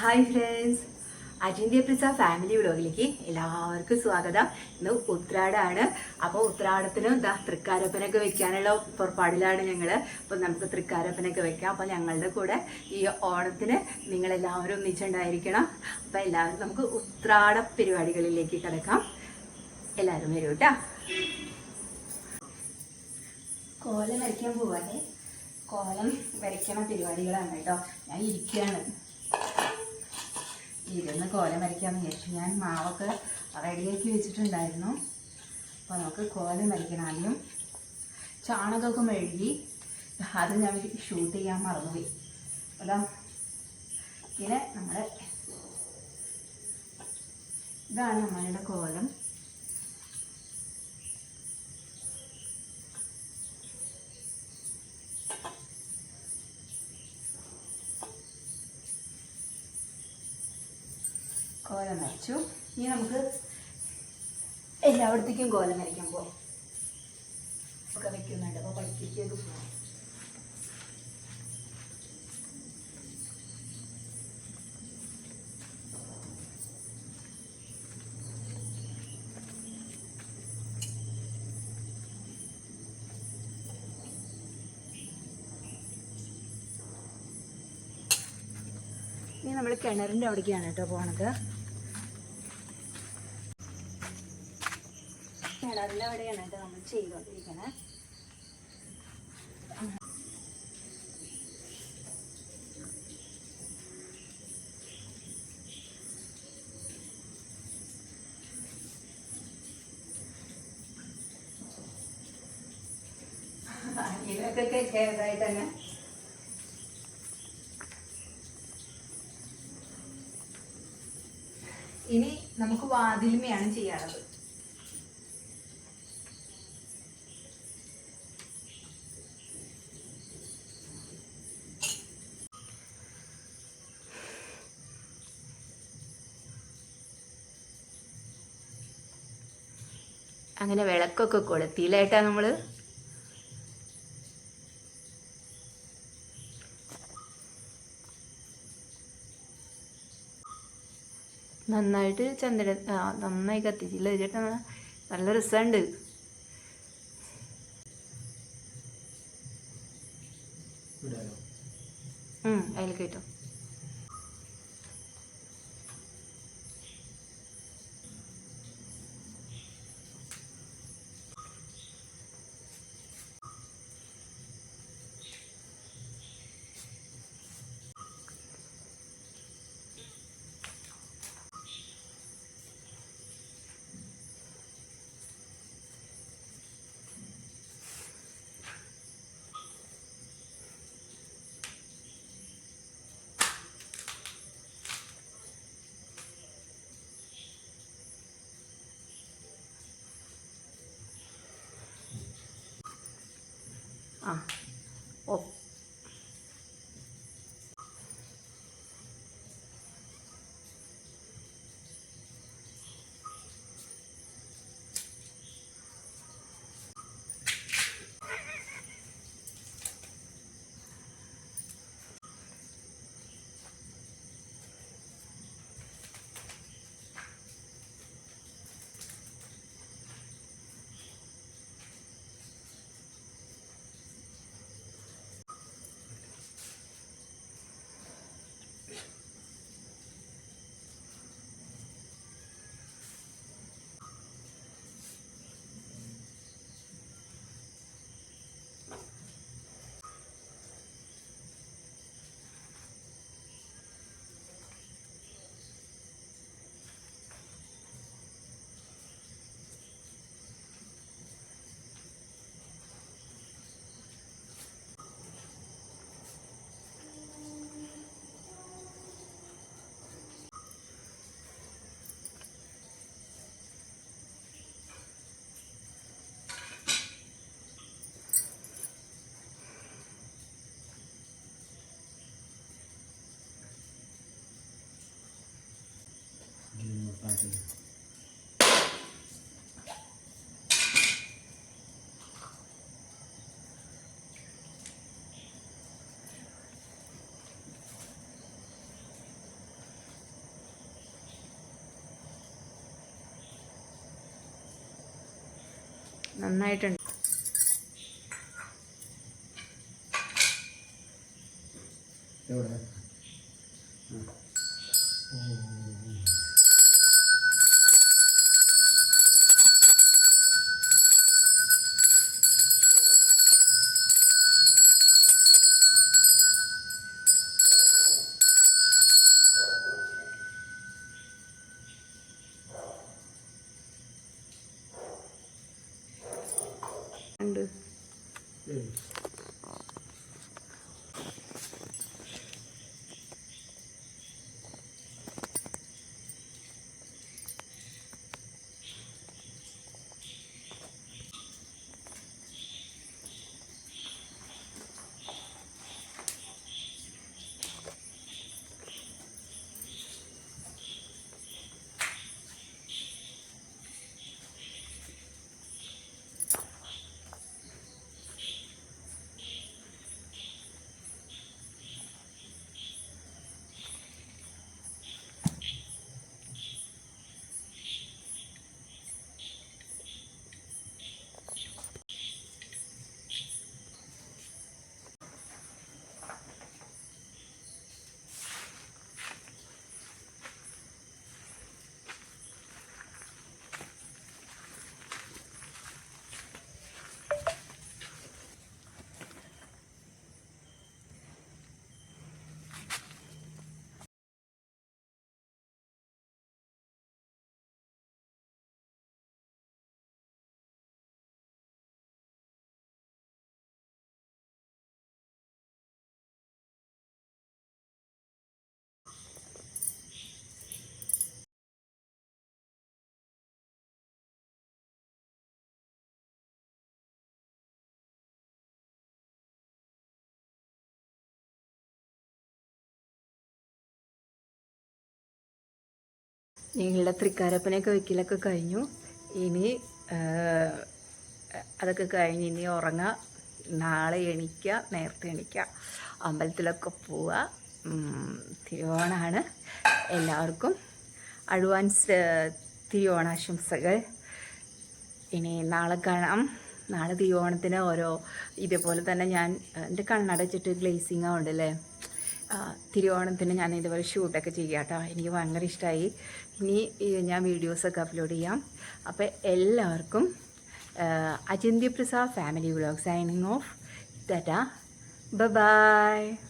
Hi friends Achintya Prasad family വ്ലോഗിലേക്ക് എല്ലാവർക്കും സ്വാഗതം. ഇന്ന് ഉത്രാടാണ്. അപ്പോൾ ഉത്രാടത്തിന് എന്താ തൃക്കാരപ്പനൊക്കെ വെക്കാനുള്ള പുറപ്പാടിലാണ് ഞങ്ങൾ അപ്പോൾ നമുക്ക് തൃക്കാരപ്പനൊക്കെ വെക്കാം. അപ്പോൾ ഞങ്ങളുടെ കൂടെ ഈ ഓണത്തിന് നിങ്ങളെല്ലാവരും ഒന്നിച്ചുണ്ടായിരിക്കണം. അപ്പോൾ എല്ലാവരും നമുക്ക് ഉത്രാട പരിപാടികളിലേക്ക് കിടക്കാം. എല്ലാവരും വരൂ കേട്ടോ. കോലം വരയ്ക്കാൻ പോവാതെ കോലം വരയ്ക്കണ പരിപാടികളാണ് കേട്ടോ. ഞാൻ ഇരിക്കുകയാണ്. ഇരുന്ന് കോല വരയ്ക്കാമെന്ന് വിചാരിച്ചു. ഞാൻ മാവൊക്കെ റെഡിയാക്കി വെച്ചിട്ടുണ്ടായിരുന്നു. അപ്പോൾ നമുക്ക് കോല വരയ്ക്കണം ആദ്യം. ചാണകമൊക്കെ മെഴുകി അത് ഞാൻ ഷൂട്ട് ചെയ്യാൻ മറന്നുപോയി. അല്ല പിന്നെ നമ്മുടെ ഇതാണ് നമ്മളുടെ കോലം. കോലം വരച്ചു. ഇനി നമുക്ക് എല്ലായിടത്തേക്കും കോലം വരയ്ക്കാൻ പോകാം ഒക്കെ വെക്കുന്നുണ്ട്. അപ്പോൾ പഠിപ്പിച്ചേക്ക് പോകാം ഇനി നമ്മൾ കിണറിന്റെ അവിടേക്കാണ് കേട്ടോ പോണത്. കിണറിന്റെ അവിടെയാണ് കേട്ടോ നമ്മൾ ചെയ്തുകൊണ്ടിരിക്കണേ ചെറുതായിട്ട് തന്നെ ഇനി നമുക്ക് വാതിലുമയാണ് ചെയ്യാനുള്ളത്. അങ്ങനെ വിളക്കൊക്കെ കൊളുത്തിയിലായിട്ടാ നമ്മൾ? നന്നായിട്ട് ചന്ദ്രൻ ആ നന്നായി കത്തിച്ചില്ല ചേട്ടാ നല്ല രസമുണ്ട് അതിൽ കേട്ടോ ആ Thank you. നന്നായിട്ടുണ്ട് എവിടെ ഓ ഞങ്ങളുടെ തൃക്കാരപ്പനെയൊക്കെ വെക്കലൊക്കെ കഴിഞ്ഞു. ഇനി അതൊക്കെ കഴിഞ്ഞ് ഇനി ഉറങ്ങുക നാളെ എണീക്കുക നേരത്തെ എണീക്കുക അമ്പലത്തിലൊക്കെ പോവുക തിരുവോണമാണ് എല്ലാവർക്കും അഡ്വാൻസ് തിരുവോണാശംസകൾ. ഇനി നാളെ കാണാം. നാളെ തിരുവോണത്തിന് ഓരോ ഇതേപോലെ തന്നെ ഞാൻ എന്റെ കണ്ണടച്ചിട്ട് ഗ്ലേസിങ് ആവുണ്ടല്ലേ ആ, തിരുവോണത്തിന് ഞാൻ ഇതുപോലെ ഷൂട്ടൊക്കെ ചെയ്യാം കേട്ടോ എനിക്ക് ഭയങ്കര ഇഷ്ടമായി ഇനി ഞാൻ വീഡിയോസൊക്കെ അപ്ലോഡ് ചെയ്യാം. അപ്പോൾ എല്ലാവർക്കും Achintyaprasad family vlog signing off tata. Bye